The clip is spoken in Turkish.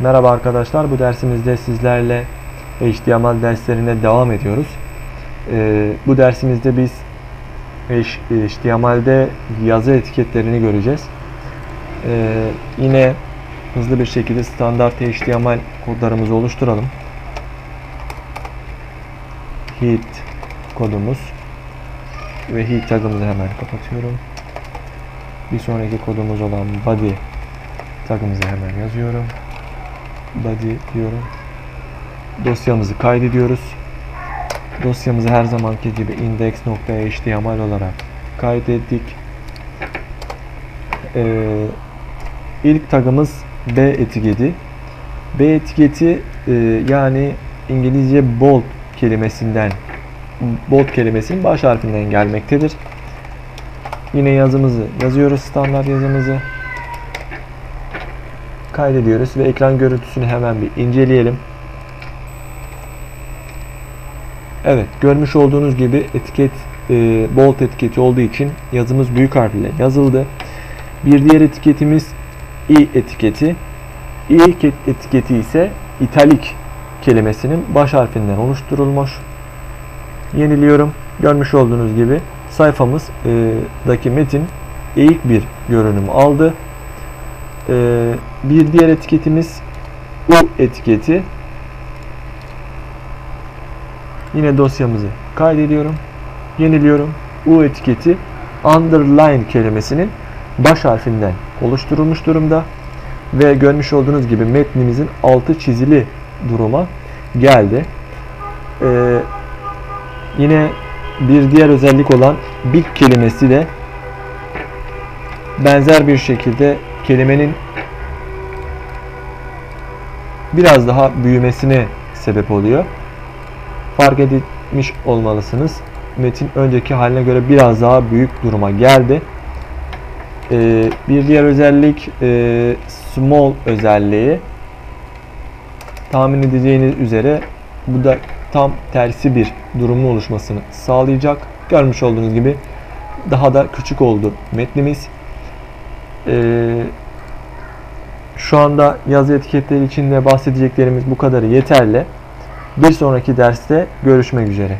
Merhaba arkadaşlar, bu dersimizde sizlerle HTML derslerine devam ediyoruz. Ee, bu dersimizde biz HTML'de yazı etiketlerini göreceğiz. Ee, yine hızlı bir şekilde standart HTML kodlarımızı oluşturalım. Heat kodumuz ve heat tagımızı hemen kapatıyorum. Bir sonraki kodumuz olan body tagımızı hemen yazıyorum. Body diyorum. Dosyamızı kaydediyoruz. Dosyamızı her zamanki gibi index.html olarak kaydettik. Ee, ilk tagımız B etiketi. B etiketi e, yani İngilizce bold kelimesinden bold kelimesinin baş harfinden gelmektedir. Yine yazımızı yazıyoruz standart yazımızı kaydediyoruz ve ekran görüntüsünü hemen bir inceleyelim. Evet görmüş olduğunuz gibi etiket e, bold etiketi olduğu için yazımız büyük harfle yazıldı. Bir diğer etiketimiz i etiketi. i etiketi ise italik kelimesinin baş harfinden oluşturulmuş. Yeniliyorum. Görmüş olduğunuz gibi sayfamızdaki metin eğik bir görünüm aldı. Ee, bir diğer etiketimiz U etiketi. Yine dosyamızı kaydediyorum. Yeniliyorum. U etiketi underline kelimesinin baş harfinden oluşturulmuş durumda. Ve görmüş olduğunuz gibi metnimizin altı çizili duruma geldi. Ee, yine bir diğer özellik olan big kelimesi de benzer bir şekilde kelimenin biraz daha büyümesine sebep oluyor. Fark etmiş olmalısınız. Metin önceki haline göre biraz daha büyük duruma geldi. Ee, bir diğer özellik e, small özelliği. Tahmin edeceğiniz üzere bu da tam tersi bir durumun oluşmasını sağlayacak. Görmüş olduğunuz gibi daha da küçük oldu metnimiz. Ee, şu anda yazı etiketleri için de bahsedeceklerimiz bu kadarı yeterli. Bir sonraki derste görüşmek üzere.